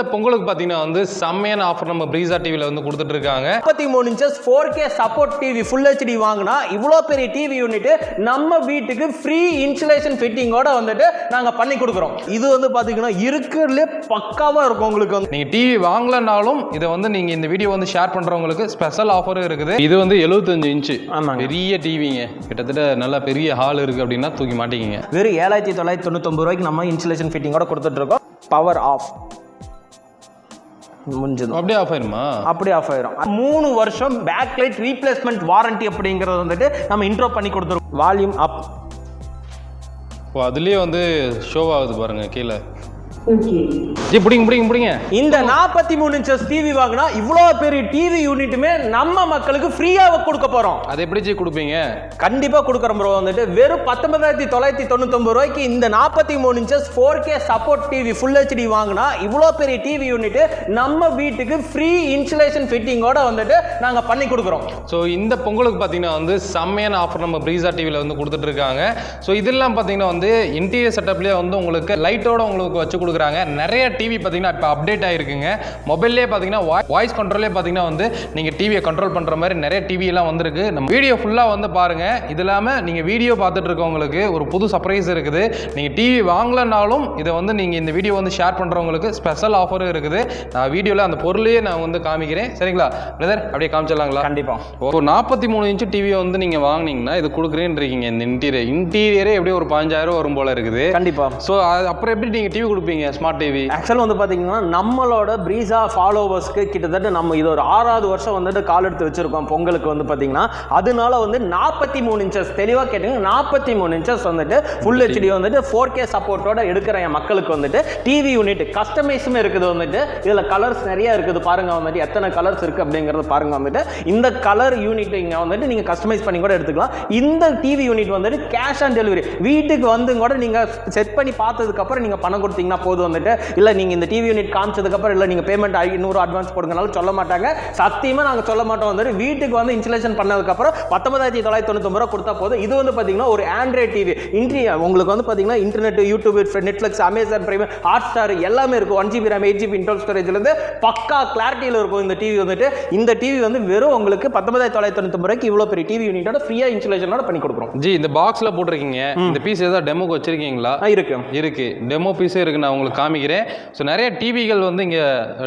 இந்த பொங்கலுக்கு பார்த்தீங்கன்னா வந்து செம்மையான ஆஃபர் நம்ம ப்ரீசா டிவியில் வந்து கொடுத்துட்டு இருக்காங்க முப்பத்தி மூணு inches four K support TV full HD வாங்கினா இவ்வளோ பெரிய டிவி யூனிட் நம்ம வீட்டுக்கு ஃப்ரீ இன்சுலேஷன் ஃபிட்டிங்கோட வந்துட்டு நாங்கள் பண்ணி கொடுக்குறோம். இது வந்து பார்த்தீங்கன்னா இருக்கிறதுலே பக்காவாக இருக்கும் உங்களுக்கு வந்து. நீங்கள் டிவி வாங்கலனாலும் இதை வந்து நீங்கள் இந்த வீடியோ வந்து ஷேர் பண்ணுறவங்களுக்கு ஸ்பெஷல் ஆஃபரும் இருக்குது. இது வந்து 75 இன்ச்சு ஆமாங்க. பெரிய டிவிங்க கிட்டத்தட்ட நல்லா பெரிய ஹால் இருக்குது அப்படின்னா தூக்கி மாட்டிக்கிங்க. வெறும் ஏழாயிரத்தி தொள்ளாயிரத்தி தொண்ணூத்தொம்பது ரூபாய்க்கு நம்ம இன்சுலேஷன் ஃபிட்டிங்கோட கொடுத்துட்டு இருக்கோம் பவர் ஆஃப் முடிஞ்சது. அப்படியே ஆஃப் ஆயிருமா? அப்படி ஆஃப் ஆயிரும். மூணு வருஷம் பேக் லைட் ரீப்ளேஸ்மெண்ட் வாரண்டி அப்படிங்கறது வந்துட்டு நம்ம இன்ட்ரோ பண்ணி கொடுத்துருக்கோம். வால்யூம் அப் ஓ அதுலேயே வந்து ஷோ ஆகுது பாருங்க கீழே. ஜி பிடிங்க பிடிங்க பிடிங்க. இந்த நாற்பத்தி மூணு இன்ச்சஸ் டிவி வாங்கினா இவ்வளோ பெரிய டிவி யூனிட்டுமே நம்ம மக்களுக்கு ஃப்ரீயாக கொடுக்க போகிறோம் அதை எப்படி ஜி கொடுப்பீங்க? கண்டிப்பாக கொடுக்குறோம் ப்ரோ வந்துட்டு வெறும் பத்தொன்பதாயிரத்தி தொள்ளாயிரத்தி தொண்ணூத்தொம்பது ரூபாய்க்கு இந்த நாற்பத்தி மூணு inches four K support TV full HD வாங்கினா இவ்வளோ பெரிய டிவி யூனிட் நம்ம வீட்டுக்கு ஃப்ரீ இன்சுலேஷன் ஃபிட்டிங்கோட வந்துட்டு நாங்கள் பண்ணி கொடுக்குறோம். ஸோ இந்த பொங்கலுக்கு பார்த்தீங்கன்னா வந்து செம்மையான ஆஃபர் நம்ம ப்ரீசா டிவியில் வந்து கொடுத்துட்டு இருக்காங்க. ஸோ இதெல்லாம் பார்த்தீங்கன்னா வந்து இன்டீரியர் செட்டப்லேயே வந்து உங்களுக்கு லைட்டோட உங்களுக்கு வச்சு கொடுக்குறாங்க. நிறைய டிவி பார்த்தீங்கன்னா இப்போ அப்டேட் ஆகிருக்குங்க மொபைல்லே பார்த்தீங்கன்னா வாய்ஸ் கண்ட்ரோல்லே பார்த்தீங்கன்னா வந்து நீங்கள் டிவியை கண்ட்ரோல் பண்ணுற மாதிரி நிறைய டிவி எல்லாம் வந்திருக்கு. நம்ம வீடியோ ஃபுல்லாக வந்து பாருங்கள் இது இல்லாமல் நீங்கள் வீடியோ பார்த்துட்டு இருக்கவங்களுக்கு ஒரு புது சர்ப்ரைஸ் இருக்குது. நீங்கள் டிவி வாங்கலனாலும் இதை வந்து நீங்கள் இந்த வீடியோ வந்து ஷேர் பண்ணுறவங்களுக்கு ஸ்பெஷல் ஆஃபரும் இருக்குது. நான் வீடியோவில் அந்த பொருளையே நான் வந்து காமிக்கிறேன். சரிங்களா? பிரதர் அப்படியே காமிச்சிடலாங்களா? கண்டிப்பாக ஒரு நாற்பத்தி மூணு இன்ச்சு டிவியை வந்து நீங்கள் வாங்குனீங்கன்னா இது கொடுக்குறேன்னு இருக்கீங்க இந்த இன்டீரியர் இன்டீரியரே எப்படியும் ஒரு பாஞ்சாயிரம் வரும் போல இருக்குது. கண்டிப்பாக ஸோ அப்புறம் எப்படி நீங்கள் டிவி கொடுப்பீங்க? ஸ்மார்ட் டிவி ஆக்சுவலாக வந்து பார்த்தீங்கன்னா நம்மளோட ப்ரீசா ஃபாலோவர்ஸ்க்கு கிட்டத்தட்ட நம்ம இது ஒரு ஆறாவது வருஷம் வந்துட்டு கால் எடுத்து வச்சிருக்கோம் பொங்கலுக்கு வந்து பார்த்தீங்கன்னா அதனால வந்து நாற்பத்தி மூணு இன்ச்சஸ் தெளிவாக கேட்டீங்க நாற்பத்தி மூணு இன்ச்சஸ் வந்துட்டு ஃபுல் ஹெச்டி வந்துட்டு ஃபோர் கே சப்போர்ட்டோட எடுக்கிற என் மக்களுக்கு வந்துட்டு டிவி யூனிட் கஸ்டமைஸும் இருக்குது வந்துட்டு. இதில் கலர்ஸ் நிறைய இருக்குது பாருங்க வந்துட்டு. எத்தனை கலர்ஸ் இருக்குது அப்படிங்கிறது பாருங்க வந்துட்டு. இந்த கலர் யூனிட் இங்கே வந்துட்டு நீங்கள் கஸ்டமைஸ் பண்ணி கூட எடுத்துக்கலாம். இந்த டிவி யூனிட் வந்துட்டு கேஷ் ஆன் டெலிவரி வீட்டுக்கு வந்து கூட நீங்கள் செட் பண்ணி பார்த்ததுக்கப்புறம் நீங்கள் பணம் கொடுத்தீங்கன்னா போதும் வந்துட்டு இல்லை நீங்கள் இந்த டிவி யூனிட் காமிச்சதுக்கப்புறம் இல்லை நீங்கள் பேமெண்ட் ஐநூறு அட்வான்ஸ் கொடுங்கனாலும் சொல்ல மாட்டாங்க. சத்தியமாக நாங்கள் சொல்ல மாட்டோம் வந்துட்டு வீட்டுக்கு வந்து இன்ஸ்டலேஷன் பண்ணதுக்கப்புறம் பத்தொன்பதாயிரத்தி தொள்ளாயிரத்தி தொண்ணூத்தொம்பது ரூபா கொடுத்தா போதும் இது வந்து பார்த்தீங்கன்னா ஒரு ஆண்ட்ராய்ட் டிவி இன்ட்ரி உங்களுக்கு வந்து பார்த்தீங்கன்னா internet YouTube Netflix Amazon Prime Hotstar எல்லாமே இருக்கும். One GB RAM eight GB internal ஸ்டோரேஜ்லேருந்து பக்கா கிளாரிட்டியில் இருக்கும் இந்த டிவி வந்துட்டு. இந்த டிவி வந்து வெறும் உங்களுக்கு பத்தொன்பதாயிரத்தி தொள்ளாயிரத்தி தொண்ணூத்தொம்பது ரூபாய்க்கு இவ்வளோ பெரிய டிவி யூனிட்டோட ஃப்ரீயாக இன்ஸ்டலேஷனோட பண்ணி கொடுக்குறோம். ஜி இந்த பாக்ஸில் போட்டிருக்கீங்க. இந்த பீஸ் ஏதாவது டெமோக்கு வச்சிருக்கீங்களா? இருக்கு. இருக்கு. டெமோ பீஸே இருக்கு நான் உங்களுக்கு காமிக்கிறேன். ஸோ நிறைய டிவிகள் வந்து இங்கே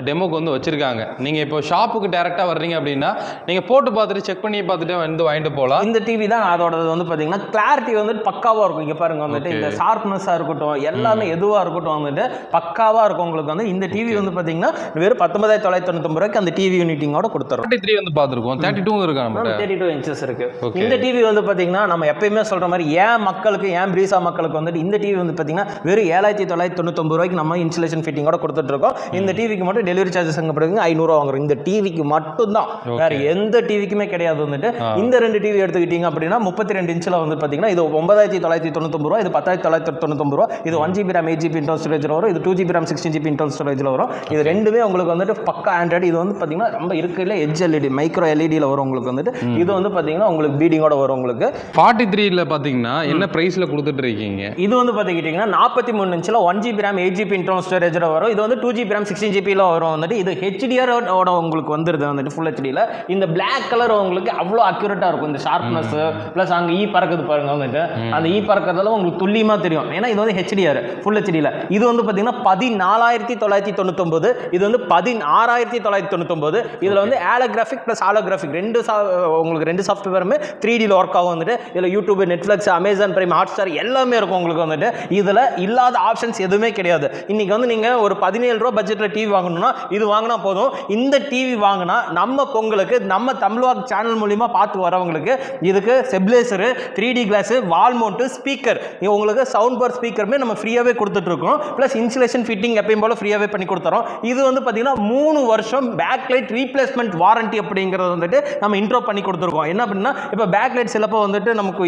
டெமோக்கு வந்து வச்சிருக்காங்க. நீங்கள் இப்போ ஷாப்புக்கு டேரெக்டாக வர்றீங்க அப்படின்னா நீங்கள் போட்டு பார்த்துட்டு செக் பண்ணி பார்த்துட்டு வந்து வாங்கிட்டு போகலாம். இந்த டிவி தான் அதோட வந்து பார்த்தீங்கன்னா கிளாரிட்டி வந்துட்டு பக்காவாக இருக்கும். இங்கே பாருங்க வந்துட்டு. இந்த ஷார்ப்னஸாக இருக்கட்டும் எல்லாமே எதுவாக இருக்கட்டும் வந்துட்டு பக்காவாக இருக்கும் உங்களுக்கு வந்து இந்த டிவி வந்து பார்த்தீங்கன்னா வெறும் பத்தொன்பதாயிரத்தி தொள்ளாயிரத்தி தொண்ணூத்தொம்பது ரூபாய்க்கு அந்த டிவி யூனிட்டிங்கோட கொடுத்துறோம். தேர்ட்டி த்ரீ வந்து பார்த்துருக்கோம். தேர்ட்டி டூ இருக்கா நம்மகிட்ட? தேர்ட்டி டூ இன்ச்சஸ் இருக்கு. இந்த டிவி வந்து பார்த்தீங்கன்னா நம்ம எப்பயுமே சொல்ற மாதிரி ஏன் மக்களுக்கு ஏன் பிரீசா மக்களுக்கு வந்துட்டு இந்த டிவி வந்து பார்த்தீங்கன்னா வெறும் ஏழாயிரத்தி தொள்ளாயிரத்தி தொண்ணூத்தொம்பது ரூபாய்க்கு நம்ம இன்சுலேஷன் ஃபிட்டிங்கோட கொடுத்துட்டு இருக்கோம் இந்த டிவிக்கு மட்டும் டெலிவரி சார்ஜஸ் அங்கே பிறகு ஐநூறுரூவா வாங்குறோம் இந்த டிவிக்கு மட்டும்தான். வேற எந்த டிவிக்குமே கிடையாது வந்துட்டு. இந்த ரெண்டு டிவி எடுத்துக்கிட்டீங்க அப்படின்னா முப்பத்தி ரெண்டு இன்ச்சில் வந்து பார்த்தீங்கன்னா இது ஒன்பதாயிரத்தி தொள்ளாயிரத்தி தொண்ணூத்தொம்பது ரூபா இது பத்தாயிரத்தி தொள்ளாயிரத்தி தொண்ணூத்தொம்பது ரூபா இது one GB RAM eight GB internal ஸ்டோரேஜில் வரும் இது two GB RAM sixteen GB internal ஸ்டோரேஜில் வரும். இது ரெண்டுமே உங்களுக்கு வந்துட்டு பக்கா ஆண்ட்ராய்டு இது வந்து பார்த்தீங்கன்னா ரொம்ப இருக்கிறதுல எட்ஜ் எல்இடி மைக்ரோ எல்இடியில் வரும் உங்களுக்கு வந்துட்டு. இது வந்து பார்த்தீங்கன்னா உங்களுக்கு பீடிங்கோட வரும் உங்களுக்கு. ஃபார்ட்டி த்ரீல பார்த்தீங்கன்னா என்ன ப்ரைஸில் கொடுத்துட்டு இருக்கீங்க? இது வந்து பார்த்துக்கிட்டிங்கன்னா நாற்பத்தி மூணு இன்ச்சில் one GB RAM eight GB internal ஸ்டோரேஜில் வரும். இது வந்து டூ ஜிபி ரேம் சிக்ஸ்டின் ஜிபியில் வரும் வந்துட்டு. இது ஹெச்டிஆரோட உங்களுக்கு வந்துருது வந்துட்டு ஃபுல் ஹெச்டியில் இந்த பிளாக் கலர் உங்களுக்கு அவ்வளோ அக்யூரேட்டாக இருக்கும். இந்த ஷார்ப்னஸ் ப்ளஸ் அங்கே ஈ பறக்குது பாருங்க வந்துட்டு. அந்த ஈ பறக்கிறதெல்லாம் உங்களுக்கு துல்லியமாக தெரியும். ஏன்னா இது வந்து ஹெச்டிஆர் ஃபுல் ஹெச்டியில் இது வந்து பார்த்தீங்கன்னா பதினாலாயிரத்தி தொள்ளாயிரத்தி தொண்ணூத்தொம்பது இது வந்து பதினாறாயிரத்தி தொள்ளாயிரத்தி தொண்ணூத்தொம்பது. இதில் வந்து ஆலோகிராஃபிக் ப்ளஸ் ஆலோகிராஃபிக் ரெண்டு சா உங்களுக்கு ரெண்டு சாஃப்ட்வேருமே த்ரீ டியில் ஒர்க் ஆகும் வந்துட்டு. இதில் YouTube Netflix Amazon Prime Hotstar எல்லாமே இருக்கும் உங்களுக்கு வந்துட்டு. இதில் இல்லாத ஆப்ஷன்ஸ் எதுவுமே கிடையாது. இன்னைக்கு வந்து நீங்கள் ஒரு பதினேழு ரூபா பட்ஜெட்டில் டிவி வாங்கணும்னா இது வாங்கினா போதும். இந்த டிவி வாங்கினா நம்ம பொங்கலுக்கு நம்ம தமிழ்வாக் சேனல் மூலிமா பார்த்து வரவங்களுக்கு இதுக்கு செப்லேசரு three D glass wall mount speaker உங்களுக்கு சவுண்ட் பார் ஸ்பீக்கருமே நம்ம ஃப்ரீயாகவே கொடுத்துட்ருக்கோம். ப்ளஸ் இன்சுலேஷன் ஃபிட்டிங் எப்பயும் போல் ஃப்ரீயாகவே பண்ணி கொடுத்துறோம். இது வந்து பார்த்தீங்கன்னா மூணு வருஷம் பேக் லைட் ரீப்ளேஸ்மெண்ட் வாரண்டி அப்படிங்கிறது வந்துட்டு நம்ம இன்ட்ரோ பண்ணி கொடுத்துருக்கோம். என்ன அப்படின்னா இப்போ பேக் லைட் சிலப்போ வந்துட்டு நமக்கு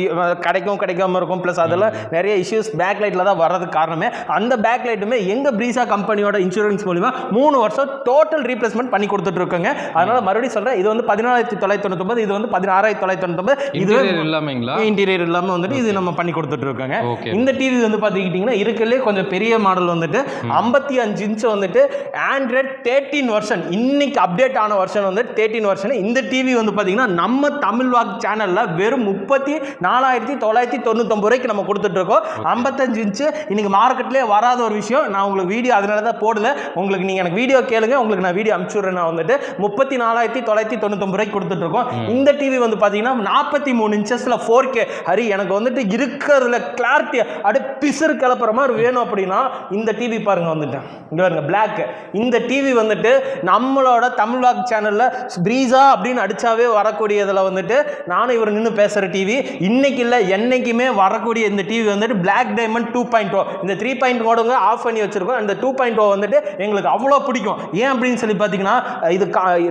கிடைக்கும் கிடைக்காம இருக்கும். ப்ளஸ் அதில் நிறைய இஷ்யூஸ் பேக் லைட்டில் தான் வர்றதுக்கு காரணமே. அந்த பேக் லைட்டுமே எங்கள் ப்ரீசா கம்பெனியோட இன்சூரன்ஸ் மூலிமா மூணு வருஷம் டோட்டல் ரீப்ளேஸ்மெண்ட் பண்ணி கொடுத்துட்ருக்கோங்க. அதனால் மறுபடியும் சொல்கிறேன் இது வந்து பதினாலாயிரத்தி தொள்ளாயிரத்தி தொண்ணூத்தொம்பது இது வந்து பதினாறாயிரத்தி தொள்ளாயிரத்தி தொண்ணூத்தொம்பது இது இன்டீரியர் இல்லாமங்களா இன்டீரியர் இல்லாமல் வந்துட்டு இது நம்ம பண்ணி கொடுத்துட்டு இருக்கோங்க Okay. இந்த டிவி வந்து பார்த்துக்கிட்டிங்கன்னா இருக்கிறதுலே கொஞ்சம் பெரிய மாடல் வந்துட்டு ஐம்பத்தி அஞ்சு இன்ச் வந்துட்டு ஆண்ட்ராய்ட் தேர்ட்டீன் வருஷன் இன்னைக்கு அப்டேட் ஆன வருஷன் வந்து தேர்ட்டீன் வருஷன் இந்த டிவி வந்து பார்த்தீங்கன்னா நம்ம தமிழ் வாக் சேனலில் வெறும் முப்பத்தி நாலாயிரத்தி தொள்ளாயிரத்தி தொண்ணூத்தொம்பது ரூபாய்க்கு நம்ம கொடுத்துட்டு இருக்கோம் ஐம்பத்தஞ்சு இன்ச்சு இன்னைக்கு மார்க்கெட்லேயே வராத ஒரு விஷயம் நான் உங்களுக்கு வீடியோ அதனால தான் போடல. உங்களுக்கு நீங்கள் எனக்கு வீடியோ கேளுங்க. உங்களுக்கு நான் வீடியோ அனுப்பிச்சுடுறேன். நான் வந்துட்டு முப்பத்தி நாலாயிரத்தி தொள்ளாயிரத்தி தொண்ணூத்தொம்பது ரூபாய்க்கு கொடுத்துட்டு இருக்கோம் இந்த டிவி வந்து பார்த்தீங்கன்னா நாற்பத்தி மூணு இன்ச்சஸில் ஃபோர் கே ஹரி எனக்கு வந்துட்டு இருக்கிறதுல கிளாரிட்டி அப்படியே பிசுறு கிளப்புற மாதிரி வேணும் அப்படின்னா இந்த டிவி பாருங்க வந்துட்டு. இங்க பாருங்க பிளாக் இந்த டிவி வந்துட்டு நம்மளோட தமிழ் வாக் சேனலில் ப்ரீஸா அப்படின்னு அடிச்சாவே வரக்கூடியதில் வந்துட்டு நானும் இவர் நின்று பேசுகிற டிவி இன்னைக்கு இல்லை என்னைக்குமே வரக்கூடிய இந்த டிவி வந்துட்டு பிளாக் டைமண்ட் டூ பாயிண்ட் இந்த த்ரீ பாயிண்ட் ஓடுங்க ஆஃப் பண்ணி வச்சிருக்கோம் இந்த டூ பாயிண்ட் ஓ வந்துட்டு எங்களுக்கு அவ்வளோ பிடிக்கும். ஏன் அப்படின்னு சொல்லி பார்த்தீங்கன்னா இது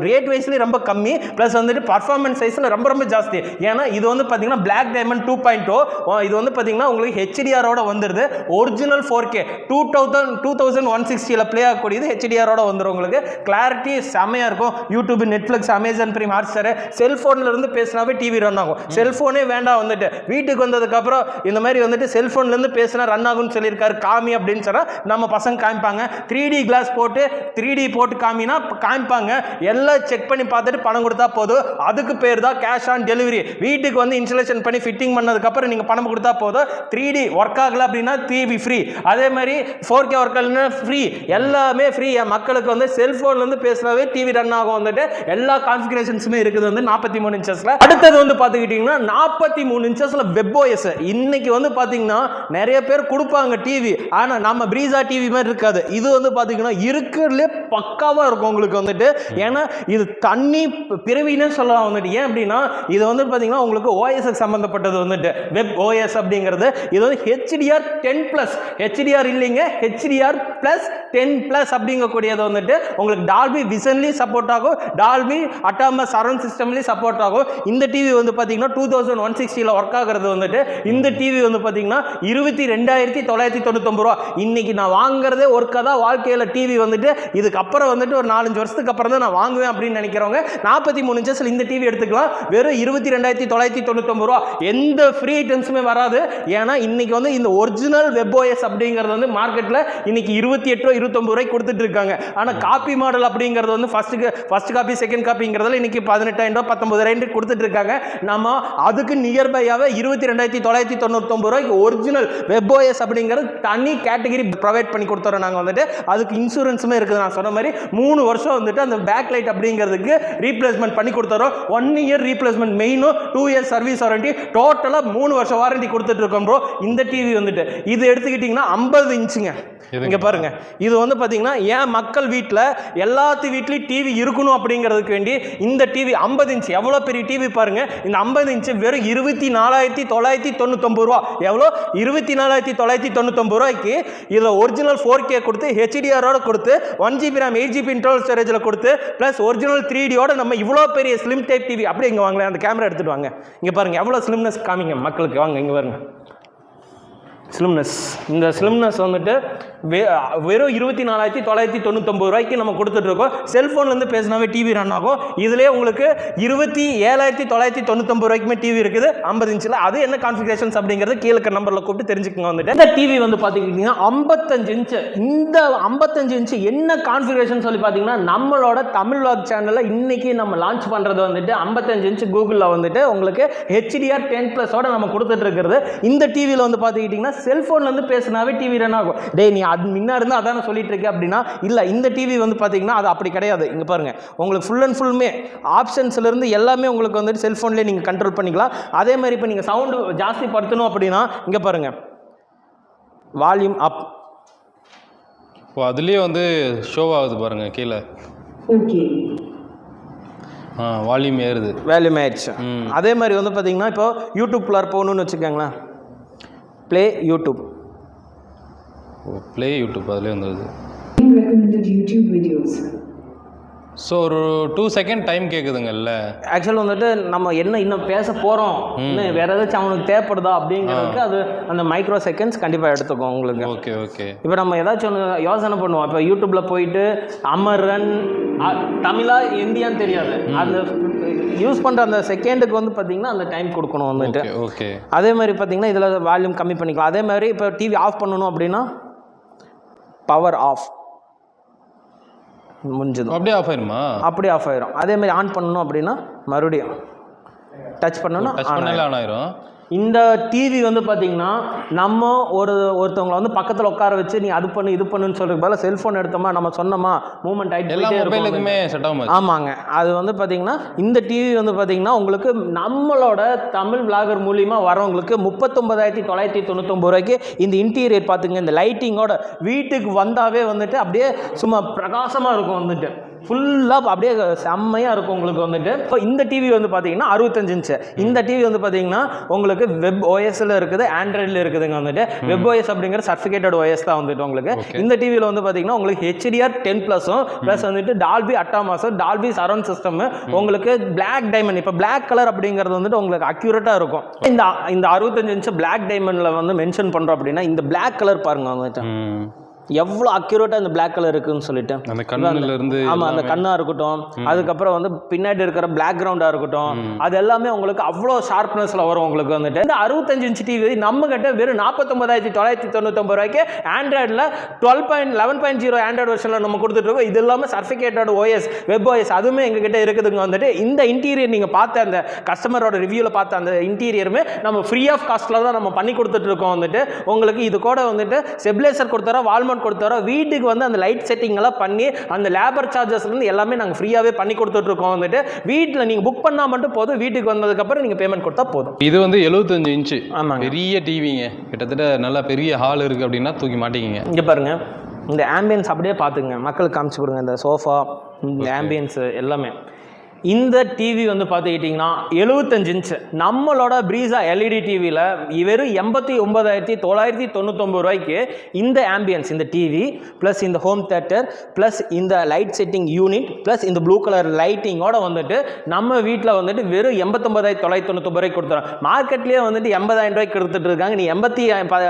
ரேட் வைஸ்லேயும் ரொம்ப கம்மி. ப்ளஸ் வந்துட்டு பர்ஃபார்மன்ஸ் சைஸில் ரொம்ப ரொம்ப ஜாஸ்தி. ஏன்னா இது வந்து பார்த்தீங்கன்னா black diamond two point O இது வந்து பார்த்தீங்கன்னா உங்களுக்கு ஹெச்டிஆரோட வந்துடுது original four K two thousand two thousand one சிக்ஸ்டியில் play ஆகக்கூடியது ஹெச்டிஆரோட வந்துடும் உங்களுக்கு. கிளாரிட்டி செம்மையாக இருக்கும். YouTube Netflix Amazon Prime Hotstar செல்ஃபோனில் இருந்து பேசினாவே டிவி ரன் ஆகும். செல்ஃபோனே வேண்டாம் வந்துட்டு. வீட்டுக்கு வந்ததுக்கப்புறம் இந்த மாதிரி வந்துட்டு செல்ஃபோன்லேருந்து பேசினா ரன் ஆகும்னு சொல்லியிருக்காரு காமி அப்படின்னு சொன்னால் நம்ம பசங்க காமிப்பாங்க. த்ரீ டி கிளாஸ் போட்டு த்ரீ டி போட்டு காமினா காமிப்பாங்க. எல்லாம் செக் பண்ணி பார்த்துட்டு பணம் கொடுத்தா போதும். அதுக்கு பேர் தான் கேஷ் ஆன் டெலிவரி வீட்டுக்கு வந்து இன்ஸ்டலேஷன் பண்ணி ஃபிட்டிங் பண்ணதுக்கப்புறம் நீங்கள் பணம் கொடுத்தா போதும். த்ரீ டி ஒர்க் ஆகல அப்படின்னா டிவி ஃப்ரீ அதே மாதிரி ஃபோர் கே ஒர்க் ஆகலன்னா ஃப்ரீ எல்லாமே ஃப்ரீ என் மக்களுக்கு வந்து செல்ஃபோன்லேருந்து பேசினாவே டிவி ரன் ஆகும் வந்துட்டு எல்லா கான்ஃபிகரேஷன்ஸுமே இருக்குது வந்து நாற்பத்தி மூணு இன்ச்சஸில் அடுத்தது வந்து பார்த்துக்கிட்டிங்கன்னா நாற்பத்தி மூணு இன்ச்சஸில் வெப்ஓஎஸ் இன்னைக்கு வந்து பார்த்தீங்கன்னா நிறைய பேர் கொடுப்பாங்க டிவி ஆனால் நம்ம ப்ரீசா டிவி மாதிரி இருக்காது. இது வந்து பார்த்தீங்கன்னா இருக்கிறதுலே பக்காவாக இருக்கும் உங்களுக்கு வந்துட்டு. ஏன்னா இது தண்ணி பிறவினே சொல்லலாம் வந்துட்டு. ஏன் அப்படின்னா இது வந்து பார்த்தீங்கன்னா உங்களுக்கு ஓஎஸ்எஸ் சம்மந்தப்பட்டது வந்துட்டு. வெப் ஓஎஸ் அப்படிங்கிறது. இது வந்து ஹெச்டிஆர் டென் ப்ளஸ் ஹெச்டிஆர் இல்லைங்க. ஹெச்டிஆர் ப்ளஸ் டென் ப்ளஸ் அப்படிங்கக்கூடியது வந்துட்டு உங்களுக்கு டால்பி விசன்லேயும் சப்போர்ட் ஆகும். டால்பி அட்டாமஸ் சரௌண்ட் சிஸ்டம்லேயும் சப்போர்ட் ஆகும். இந்த டிவி வந்து பார்த்தீங்கன்னா டூ தௌசண்ட் ஒன் சிக்ஸ்டியில் ஒர்க் ஆகிறது வந்துட்டு. இந்த டிவி வந்து பார்த்தீங்கன்னா இருபத்தி ரெண்டாயிரத்தி தொள்ளாயிரத்தி தொண்ணூத்தொம்பது ரூபா. இன்னைக்கு நான் வாங்குறதே ஒர்க்காக தான் வாழ்க்கையில் டிவி வந்துட்டு இதுக்கப்புறம் வந்துட்டு ஒரு நாலஞ்சு வருஷத்துக்கு அப்புறம் தான் நான் வாங்குவேன் அப்படின்னு நினைக்கிறவங்க நாற்பத்தி மூணு இன்ச்சஸில் இந்த டிவி எடுத்துக்கலாம். வெறும் இருபத்தி ரெண்டாயிரத்தி தொள்ளாயிரத்தி தொண்ணூத்தொம்பது ரூபா. எந்த ஃப்ரீ ஐட்டம்ஸுமே வராது. ஏன்னா இன்றைக்கி வந்து இந்த ஒரிஜினல் வெப்ஓஎஸ் அப்படிங்கிறது வந்து மார்க்கெட்டில் இன்றைக்கி இருபத்தி எட்டு ரூபா இருபத்தொம்பது ரூபாய் கொடுத்துட்டு இருக்காங்க. ஆனால் காப்பி மாடல் அப்படிங்கிறது வந்து ஃபஸ்ட்டு ஃபஸ்ட் காப்பி செகண்ட் காப்பிங்கிறதுல இன்றைக்கி பதினெட்டாயிரம் ரூபா பத்தொம்பதாயிரம் கொடுத்துட்டு இருக்காங்க. நம்ம அதுக்கு நியர்பையாகவே இருபத்தி ரெண்டாயிரத்தி தொள்ளாயிரத்தி தொண்ணூத்தொம்பது ரூபாய்க்கு ஒரிஜினல் வெப்ஓஎஸ் அப்படிங்கிறது தனி கேட்டகரி ப்ரொவைட் பண்ணி கொடுத்துறோம் நாங்கள் வந்துட்டு அதுக்கு இன்சூரன்ஸுமே இருக்குது. நான் சொன்ன மாதிரி மூணு வருஷம் வந்துட்டு அந்த பேக் லைட் அப்படிங்கிறதுக்கு ரீப்ளேஸ்மெண்ட் பண்ணி கொடுத்துறோம். ஒன் இயர் ரீப்ளேஸ்மெண்ட் மெயினும் டூ இயர்ஸ் சர்வீஸ் வாரண்டி டோட்டலாக மூணு வருஷம் வாரண்டி கொடுத்துட்டு இருக்கோம் ப்ரோ இந்த டிவி வந்துட்டு. இது எடுத்துக்கிட்டிங்கன்னா ஐம்பது இன்ச்சுங்க? இங்கே பாருங்க. இது வந்து பார்த்தீங்கன்னா ஏன் மக்கள் வீட்டில் எல்லாத்து வீட்லேயும் டிவி இருக்கணும் அப்படிங்கிறதுக்கு வேண்டி இந்த டிவி ஐம்பது இன்ச் எவ்வளோ பெரிய டிவி பாருங்க. இந்த ஐம்பது இன்ச்சு வெறும் இருபத்தி நாலாயிரத்தி தொள்ளாயிரத்தி தொண்ணூத்தொம்பது ரூபா. எவ்வளோ இருபத்தி நாலாயிரத்தி தொள்ளாயிரத்தி தொண்ணூத்தொம்பது ரூபாய்க்கு இதில் ஒரிஜினல் ஃபோர் கே கொடுத்து ஹெச்டிஆரோட கொடுத்து one GB RAM eight GB internal ஸ்டோரேஜில் கொடுத்து ப்ளஸ் ஒரிஜினல் த்ரீ டியோட நம்ம இவ்வளோ பெரிய ஸ்லிம் டைப் டிவி அப்படியே இங்கே வாங்களேன். அந்த கேமரா எடுத்துகிட்டு வாங்க. இங்கே பாருங்கள் எவ்வளோ ஸ்லிம்னஸ் காமிங்க மக்களுக்கு. வாங்க இங்கே பாருங்க. ஸ்லிம்னஸ் இந்த ஸ்லிம்னஸ் வந்துட்டு வெ வெறும் இருபத்தி நாலாயிரத்தி தொள்ளாயிரத்தி தொண்ணூத்தொம்பது ரூபாய்க்கு நம்ம கொடுத்துட்ருக்கோம். செல்ஃபோன்லேருந்து பேசினாவே டிவி ரன் ஆகும். இதிலே உங்களுக்கு இருபத்தி ஏழாயிரத்தி தொள்ளாயிரத்தி தொண்ணூத்தொம்பது ரூபாய்க்குமே டிவி இருக்குது. ஐம்பது இன்ச்சில் அது என்ன கான்ஃபிகரேஷன்ஸ் அப்படிங்கிறது கீழே நம்பரில் கூப்பிட்டு தெரிஞ்சுக்கோங்க வந்துட்டு. இந்த டிவி வந்து பார்த்துக்கிட்டிங்கன்னா ஐம்பத்தஞ்சு இன்ச்சு இந்த ஐம்பத்தஞ்சு இன்ச்சு என்ன கான்ஃபிகரேஷன் சொல்லி பார்த்தீங்கன்னா நம்மளோட தமிழ் வாக் சேனலில் இன்றைக்கி நம்ம லான்ச் பண்ணுறது வந்துட்டு ஐம்பத்தஞ்சு இன்ச்சு கூகுளில் வந்துட்டு உங்களுக்கு ஹெச்டிஆர் டென் ப்ளஸோட நம்ம கொடுத்துட்டு இருக்கிறது இந்த டிவியில் வந்து பார்த்துக்கிட்டிங்கன்னா செல்ஃபோன்லேருந்து பேசினாவே டிவி ரன் ஆகும். டேய் நீ அது முன்ன இருந்தால் அதானே சொல்லிட்டு இருக்க அப்படின்னா இல்லை இந்த டிவி வந்து பார்த்தீங்கன்னா அது அப்படி கிடையாது. இங்கே பாருங்கள் உங்களுக்கு ஃபுல் அண்ட் ஃபுல்லுமே ஆப்ஷன்ஸ்லேருந்து எல்லாமே உங்களுக்கு வந்துட்டு செல்ஃபோன்லேயே நீங்கள் கண்ட்ரோல் பண்ணிக்கலாம். அதே மாதிரி இப்போ நீங்கள் சவுண்டு ஜாஸ்தி படுத்தணும் அப்படின்னா இங்கே பாருங்கள் வால்யூம் அப் ஓ அதுலேயே வந்து ஷோ ஆகுது பாருங்க கீழே. ஆ வால்யூம் ஏறுது. வேல்யூம் ஆயிடுச்சு ம். அதே மாதிரி வந்து பார்த்தீங்கன்னா இப்போ யூடியூப்குள்ளார போகணுன்னு வச்சுக்கோங்களேன். Play YouTube oh play YouTube அதுலேயே வந்துடுது Recommended YouTube videos. ஸோ ஒரு டூ செகண்ட் டைம் கேட்குதுங்கல்ல ஆக்சுவல் வந்துட்டு நம்ம என்ன இன்னும் பேச போகிறோம் இன்னும் வேற ஏதாச்சும் அவனுக்கு தேவைப்படுதா அப்படிங்கிறதுக்கு அது அந்த மைக்ரோ செகண்ட்ஸ் கண்டிப்பாக எடுத்துக்கும் உங்களுக்கு. ஓகே ஓகே இப்போ நம்ம ஏதாச்சும் ஒன்று யோசனை பண்ணுவோம். இப்போ யூடியூப்பில் போயிட்டு அமரன் தமிழா இந்தியான்னு தெரியாது. அந்த யூஸ் பண்ணுற அந்த செகண்டுக்கு வந்து பார்த்தீங்கன்னா அந்த டைம் கொடுக்கணும் வந்துட்டு. ஓகே அதே மாதிரி பார்த்தீங்கன்னா இதில் வால்யூம் கம்மி பண்ணிக்கலாம். அதே மாதிரி இப்போ டிவி ஆஃப் பண்ணணும் அப்படின்னா பவர் ஆஃப் முடிஞ்சது. அப்படியே ஆஃப் ஆயிருமா? அப்படியே ஆஃப் ஆயிரும். அதே மாதிரி ஆன் பண்ணணும் அப்படின்னா மறுபடியும் டச் பண்ணல ஆன் ஆயிரும். இந்த டிவி வந்து பார்த்தீங்கன்னா நம்ம ஒரு ஒருத்தவங்களை வந்து பக்கத்தில் உட்கார வச்சு நீ அது பண்ணு இது பண்ணுன்னு சொல்றதுக்கு பதிலாக செல்ஃபோன் எடுத்தோமா நம்ம சொன்னோமா? மூவ்மெண்ட் ஆகிட்டு மொபைலுக்குமே செட் ஆகும் ஆமாங்க. அது வந்து பார்த்தீங்கன்னா இந்த டிவி வந்து பார்த்தீங்கன்னா உங்களுக்கு நம்மளோட தமிழ் விளாகர் மூலியமா வரவங்களுக்கு முப்பத்தொம்பதாயிரத்தி தொள்ளாயிரத்தி தொண்ணூத்தொம்பது ரூபாய்க்கு இந்த இன்டீரியர் பார்த்துங்க இந்த லைட்டிங்கோட வீட்டுக்கு வந்தாவே வந்துட்டு அப்படியே சும்மா பிரகாசமாக இருக்கும் வந்துட்டு. ஃபுல்லாக அப்படியே செம்மையாக இருக்கும் உங்களுக்கு வந்துட்டு. இப்போ இந்த டிவி வந்து பார்த்தீங்கன்னா அறுபத்தஞ்சு இன்ச்சு இந்த டிவி வந்து பார்த்தீங்கன்னா உங்களுக்கு வெப் ஓஎஸ்ல இருக்குது ஆண்ட்ராய்டில் இருக்குதுங்க வந்துட்டு. வெப் ஓஎஸ் அப்படிங்கிற சர்டிஃபிகேட்டட் ஓஎஸ் தான் வந்துட்டு உங்களுக்கு. இந்த டிவியில் வந்து பார்த்தீங்கன்னா உங்களுக்கு ஹெச்டிஆர் டென் ப்ளஸும் ப்ளஸ் வந்துட்டு டால்பி அட்டாமாஸும் டால்பி சரௌண்ட் சிஸ்டம் உங்களுக்கு பிளாக் டைமண்ட் இப்போ பிளாக் கலர் அப்படிங்கிறது வந்துட்டு உங்களுக்கு அக்யூரேட்டாக இருக்கும். இந்த இந்த அறுபத்தஞ்சு இன்ச்சு பிளாக் டைமண்டில் வந்து மென்ஷன் பண்ணுறோம் அப்படின்னா இந்த பிளாக் கலர் பாருங்க வந்துட்டு. எவ்வளோ அக்யூரேட்டாக இந்த பிளாக் கலர் இருக்குன்னு சொல்லிட்டு. அந்த கண்ணுல இருந்து ஆமாம் அந்த கண்ணாக இருக்கட்டும். அதுக்கப்புறம் வந்து பின்னாடி இருக்கிற பேக்ரவுண்டாக இருக்கட்டும். அது எல்லாமே உங்களுக்கு அவ்வளோ ஷார்ப்னஸில் வரும் உங்களுக்கு வந்துட்டு. இந்த அறுபத்தஞ்சு இன்ச் டிவி நம்ம கிட்ட வெறும் நாற்பத்தொம்பதாயிரத்தி தொள்ளாயிரத்தி தொண்ணூத்தொம்பது ரூபாய்க்கு ஆண்ட்ராய்டில் twelve point eleven point zero Android வெர்ஷனில் நம்ம கொடுத்துட்ருக்கோம் இது இல்லாமல் சர்டிஃபிகேட்டட் ஓஎஸ் வெப் ஓஎஸ் அதுவுமே எங்ககிட்ட இருக்குதுங்க வந்துட்டு. இந்த இன்டீரியர் நீங்கள் பார்த்த அந்த கஸ்டமரோட ரிவ்யூவில் பார்த்த அந்த இன்டீரியருமே நம்ம ஃப்ரீ ஆஃப் காஸ்ட்டில் தான் நம்ம பண்ணி கொடுத்துட்ருக்கோம் வந்துட்டு. உங்களுக்கு இது கூட வந்துட்டு ஸ்டெபிலைசர் கொடுத்தாரோ வால்மௌண்ட் கொடுத்தாரோ வீட்டுக்கு வந்து அந்த லைட் செட்டிங் எல்லாம் பண்ணி அந்த லேபர் சார்ஜஸ்லேருந்து எல்லாமே நாங்கள் ஃப்ரீயாகவே பண்ணி கொடுத்துட்ருக்கோம் வந்துட்டு வீட்டில் நீங்கள் புக் பண்ணால் மட்டும் போதும் வீட்டுக்கு வந்ததுக்கப்புறம் நீங்கள் பேமெண்ட் கொடுத்தா போதும். இது வந்து 75 இன்ச்சு ஆமாங்க. பெரிய டிவிங்க கிட்டத்தட்ட நல்லா பெரிய ஹால் இருக்கு அப்படின்னா தூக்கி மாட்டிக்கிங்க. இங்கே பாருங்க. இந்த ஆம்பியன்ஸ் அப்படியே பார்த்துங்க மக்களுக்கு காமிச்சு கொடுங்க. இந்த சோஃபா இந்த ஆம்பியன்ஸ் எல்லாமே. இந்த டிவி வந்து பார்த்துக்கிட்டிங்கன்னா எழுபத்தஞ்சு இன்ச்சு நம்மளோட ப்ரீசா எல்இடி டிவியில் வெறும் எண்பத்தி ஒன்பதாயிரத்தி தொள்ளாயிரத்தி தொண்ணூத்தொம்பது ரூபாய்க்கு இந்த ஆம்பியன்ஸ் இந்த டிவி ப்ளஸ் இந்த ஹோம் தேட்டர் ப்ளஸ் இந்த லைட் செட்டிங் யூனிட் ப்ளஸ் இந்த ப்ளூ கலர் லைட்டிங்கோட வந்துட்டு நம்ம வீட்டில் வந்துட்டு வெறும் எண்பத்தொம்பதாயிரத்தி தொள்ளாயிரத்தி தொண்ணூத்தொம்பது ரூபாய்க்கு கொடுத்துறோம். மார்க்கெட்லேயே வந்துட்டு எண்பதாயிரம் ரூபாய்க்கு கொடுத்துட்டு இருக்காங்க. நீ எண்பத்தி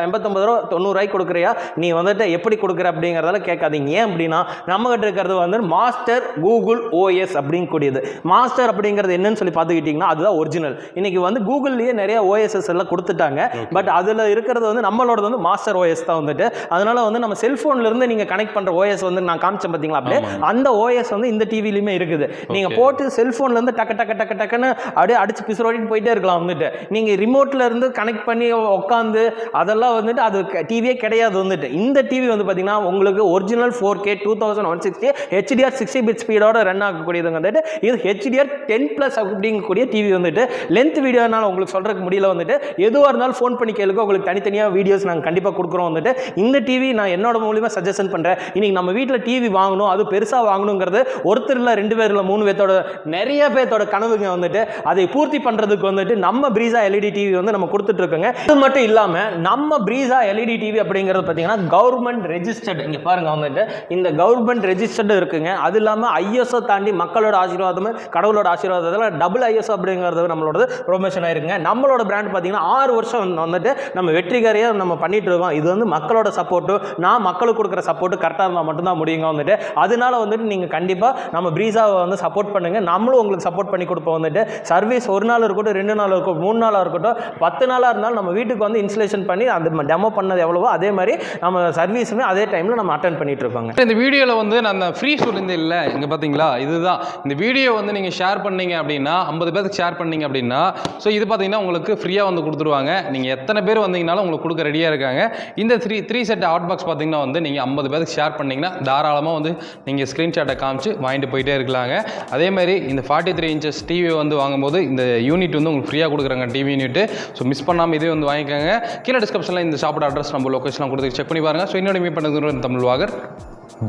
எண்பத்தொம்பது ரூபா தொண்ணூறுரூவாய்க்கு கொடுக்குறியா? நீ வந்துட்டு எப்படி கொடுக்குற அப்படிங்கிறதால கேட்காதீங்க. ஏன் அப்படின்னா நம்மகிட்ட இருக்கிறது வந்து மாஸ்டர் கூகுள் ஓஎஸ் அப்படின்னு கூடியது மாஸ்டர் அப்படிங்கிறது என்னன்னு சொல்லி பார்த்துக்கிட்டிங்கன்னா அதுதான் ஒரிஜினல் இன்னைக்கு வந்து கூகுள்லேயே நிறைய ஓஎஸ்எஸ் எல்லாம் கொடுத்துட்டாங்க. பட் அதில் இருக்கிறது வந்து நம்மளோடது வந்து மாஸ்டர் ஓஎஸ் தான் வந்துட்டு. அதனால வந்து நம்ம செல்ஃபோன்ல இருந்து நீங்கள் கனெக்ட் பண்ணுற ஓஎஸ் வந்து நான் காமிச்சேன் பார்த்தீங்களா அப்படியே? அந்த ஓஎஸ் வந்து இந்த டிவிலையுமே இருக்குது. நீங்கள். போட்டு செல்ஃபோன்ல இருந்து டக்கு டக்கு டக்கு டக்குன்னு அப்படியே அடிச்சு பிசுரோடிட்டு போயிட்டே இருக்கலாம் வந்துட்டு. நீங்கள் ரிமோட்ல இருந்து கனெக்ட் பண்ணி உட்காந்து அதெல்லாம் வந்துட்டு அது டிவியே கிடையாது வந்துட்டு. இந்த டிவி வந்து பார்த்தீங்கன்னா உங்களுக்கு original four K two thousand one sixty HDR sixty bit ஸ்பீடோட run ஆகக்கூடியது வந்துட்டு. இது ஹெச்டிஆர் டென் ப்ளஸ் அப்படிங்கக்கூடிய டிவி வந்துட்டு லென்த் வீடியோனால உங்களுக்கு சொல்கிறதுக்கு முடியல வந்துட்டு எதுவாக இருந்தாலும் ஃபோன் பண்ணி கேளுங்க. உங்களுக்கு தனித்தனியாக வீடியோஸ் நாங்கள் கண்டிப்பாக கொடுக்குறோம் வந்துட்டு. இந்த டிவி நான் என்னோட மூலியமாக சஜஷன் பண்ணுறேன் இன்றைக்கி நம்ம வீட்டில் டிவி வாங்கணும் அது பெருசாக வாங்கணுங்கிறது ஒருத்தர் இல்லை ரெண்டு பேர் இல்லை மூணு பேர்த்தோட நிறைய பேர்த்தோட கனவுங்க வந்துட்டு அதை பூர்த்தி பண்ணுறதுக்கு வந்துட்டு நம்ம பிரீசா எல்இடி டிவி வந்து நம்ம கொடுத்துட்ருக்கோங்க இது மட்டும் இல்லாமல் நம்ம பிரீசா எல்இடி டிவி அப்படிங்கிறது பார்த்தீங்கன்னா கவர்மெண்ட் ரெஜிஸ்டர்டு இங்கே பாருங்கள் வந்துட்டு இந்த கவர்மெண்ட் ரெஜிஸ்டர்டு இருக்குங்க. அது இல்லாமல் ஐஎஸ்ஓ தாண்டி மக்களோட ஆசீர்வாதமும் கடவுளோட ஆசீர்வாதத்தில் டபுள் ஐஎஸ் அப்படிங்கிறது நம்மளோட ப்ரொமோஷன் ஆயிருக்குங்க. நம்மளோட பிராண்ட் பார்த்தீங்கன்னா ஆறு வருஷம் வந்துட்டு நம்ம வெற்றிகரையாக நம்ம பண்ணிட்டு இருக்கோம். இது வந்து மக்களோட சப்போர்ட்டும் நான் மக்களுக்கு கொடுக்குற சப்போர்ட்டு கரெக்டாக இருந்தால் மட்டும்தான் முடியுங்க வந்துட்டு. அதனால வந்துட்டு நீங்கள் கண்டிப்பாக நம்ம ப்ரீஸாவை வந்து சப்போர்ட் பண்ணுங்க. நம்மளும் உங்களுக்கு சப்போர்ட் பண்ணி கொடுப்போம் வந்துட்டு. சர்வீஸ் ஒரு நாள் இருக்கட்டும் ரெண்டு நாள் இருக்கட்டும் மூணு நாளாக இருக்கட்டும் பத்து நாளாக இருந்தாலும் நம்ம வீட்டுக்கு வந்து இன்ஸ்டலேஷன் பண்ணி அந்த டெமோ பண்ணது எவ்வளவோ அதே மாதிரி நம்ம சர்வீஸுமே அதே டைமில் நம்ம அட்டன் பண்ணிட்டு இருக்கோங்க இந்த வீடியோவில் வந்து நான் அந்த ஃப்ரீ சொல்லியிருந்தேன் இல்லை இங்கே பார்த்தீங்களா இதுதான். இந்த வீடியோ வந்து நீங்கள் ஷேர் பண்ணீங்க அப்படின்னா ஐம்பது பேருக்கு ஷேர் பண்ணீங்க அப்படின்னா ஸோ இது பார்த்தீங்கன்னா உங்களுக்கு ஃப்ரீயாக வந்து கொடுத்துருவாங்க நீங்கள் எத்தனை பேர் வந்தீங்கனாலும் உங்களுக்கு கொடுக்க ரெடியாக இருக்காங்க. இந்த three three set hot box பார்த்தீங்கன்னா வந்து நீங்கள் ஐம்பது பேருக்கு ஷேர் பண்ணீங்கன்னா தாராளமாக வந்து நீங்கள் ஸ்க்ரீன்ஷாட்டை காமிச்சு வாங்கிட்டு போயிட்டே இருக்கலாங்க. அதே மாதிரி இந்த ஃபார்ட்டி த்ரீ இன்ச்சஸ் டிவி வந்து வாங்கும்போது இந்த யூனிட் வந்து உங்களுக்கு ஃப்ரீயாக கொடுக்குறாங்க டிவி யூனிட் ஸோ மிஸ் பண்ணாமல் இதே வந்து வாங்கிக்கோங்க. கீழே டிஸ்கிரிப்ஷனில் இந்த ஷாப்போட அட்ரஸ் நம்ம லொக்கேஷன் கொடுத்து செக் பண்ணி பாருங்கள் ஸோ என்னோட மீட் பண்ணுறது தமிழ் வாகர்.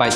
பை